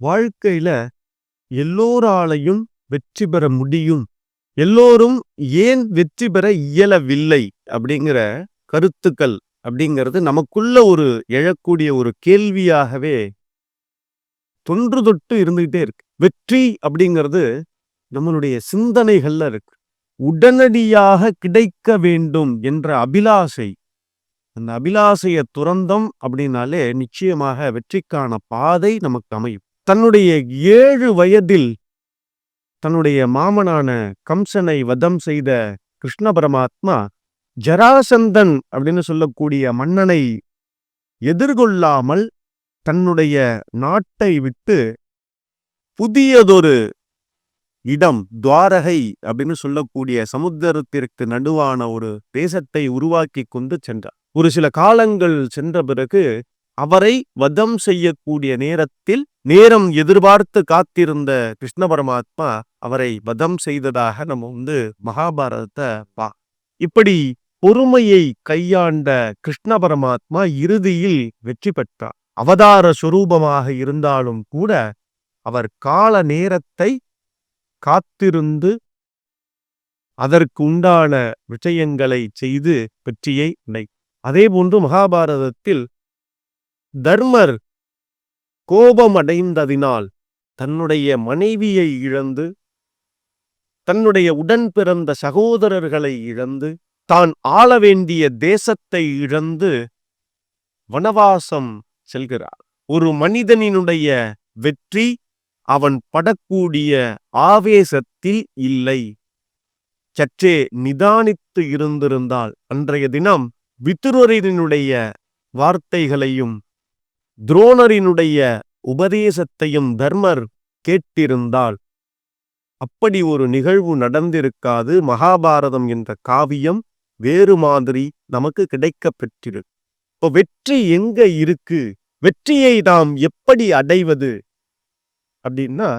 வாழ்க்கையில எல்லோராலையும் வெற்றி பெற முடியும். எல்லோரும் ஏன் வெற்றி பெற இயலவில்லை அப்படிங்கிற கருத்துக்கள் அப்படிங்கிறது நமக்குள்ள ஒரு எழக்கூடிய ஒரு கேள்வியாகவே தொன்று தொட்டு இருந்துகிட்டே இருக்கு. வெற்றி அப்படிங்கிறது நம்மளுடைய சிந்தனைகள்ல இருக்கு. உடனடியாக கிடைக்க வேண்டும் என்ற அபிலாசை. அந்த அபிலாசைய துறந்தம் அப்படின்னாலே நிச்சயமாக வெற்றிக்கான பாதை நமக்கு அமையும். தன்னுடைய ஏழு வயதில் தன்னுடைய மாமனான கம்சனை வதம் செய்த கிருஷ்ண பரமாத்மா ஜராசந்தன் அப்படின்னு சொல்லக்கூடிய மன்னனை எதிர்கொள்ளாமல் தன்னுடைய நாட்டை விட்டு புதியதொரு இடம் துவாரகை அப்படின்னு சொல்லக்கூடிய சமுத்திரத்திற்கு நடுவான ஒரு தேசத்தை உருவாக்கி கொண்டு சென்றார். ஒரு சில காலங்கள் சென்ற பிறகு அவரை வதம் செய்யக்கூடிய நேரத்தில் நேரம் எதிர்பார்த்து காத்திருந்த கிருஷ்ண பரமாத்மா அவரை வதம் செய்ததாக நம்ம வந்து மகாபாரதத்தை பா இப்படி பொறுமையை கையாண்ட கிருஷ்ண பரமாத்மா இறுதியில் வெற்றி பெற்றார். அவதார சுரூபமாக இருந்தாலும் கூட அவர் கால நேரத்தை காத்திருந்து அதற்கு உண்டான விஷயங்களை செய்து வெற்றியை அடை அதே போன்று மகாபாரதத்தில் தர்மர் கோபமடைந்ததினால் தன்னுடைய மனைவியை இழந்து தன்னுடைய உடன் பிறந்த சகோதரர்களை இழந்து தான் ஆள வேண்டிய தேசத்தை இழந்து வனவாசம் செல்கிறார். ஒரு மனிதனினுடைய வெற்றி அவன் படக்கூடிய ஆவேசத்தில் இல்லை. சற்றே நிதானித்து இருந்திருந்தால் அன்றைய தினம் வித்துரரினுடைய வார்த்தைகளையும் துரோணரினுடைய உபதேசத்தையும் தர்மர் கேட்டிருந்தால் அப்படி ஒரு நிகழ்வு நடந்திருக்காது. மகாபாரதம் என்ற காவியம் வேறு மாதிரி நமக்கு கிடைக்கப் பெற்றிருக்கு இப்போ வெற்றி எங்க இருக்கு? வெற்றியை நாம் எப்படி அடைவது? அப்படின்னா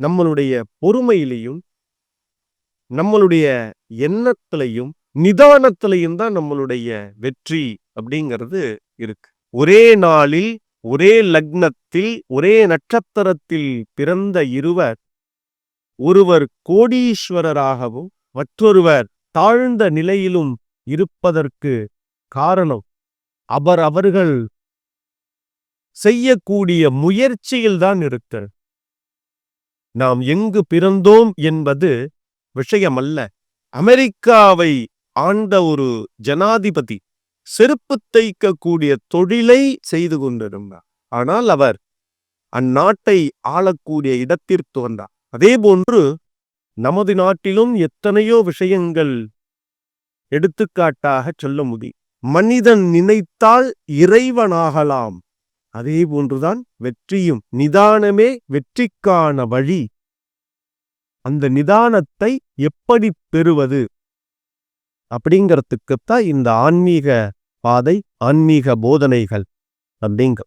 நம்மளுடைய பொறுமையிலையும் நம்மளுடைய எண்ணத்திலையும் நிதானத்திலையும் தான் நம்மளுடைய வெற்றி அப்படிங்கிறது இருக்கு. ஒரே நாளில் ஒரே லக்னத்தில் ஒரே நட்சத்திரத்தில் பிறந்த இருவர். ஒருவர் கோடீஸ்வரராகவும் மற்றொருவர் தாழ்ந்த நிலையிலும் இருப்பதற்கு காரணம் அவர் அவர்கள் செய்யக்கூடிய முயற்சியில்தான் இருக்கிறது நாம் எங்கு பிறந்தோம் என்பது விஷயமல்ல. அமெரிக்காவை ஆண்ட ஒரு ஜனாதிபதி செருப்பு தைக்கக்கூடிய தொழிலை செய்து கொண்டிருந்தார். ஆனால் அவர் அந்நாட்டை ஆளக்கூடிய இடத்திற்கு வந்தார் அதே போன்று நமது நாட்டிலும் எத்தனையோ விஷயங்கள் எடுத்துக்காட்டாக சொல்ல முடியும். மனிதன் நினைத்தால் இறைவனாகலாம். அதே போன்றுதான் வெற்றியும் நிதானமே வெற்றிக்கான வழி. அந்த நிதானத்தை எப்படி பெறுவது? அப்படிங்கிறதுக்குத்தான் இந்த ஆன்மீக பாதை ஆன்மீக போதனைகள் அப்படிங்க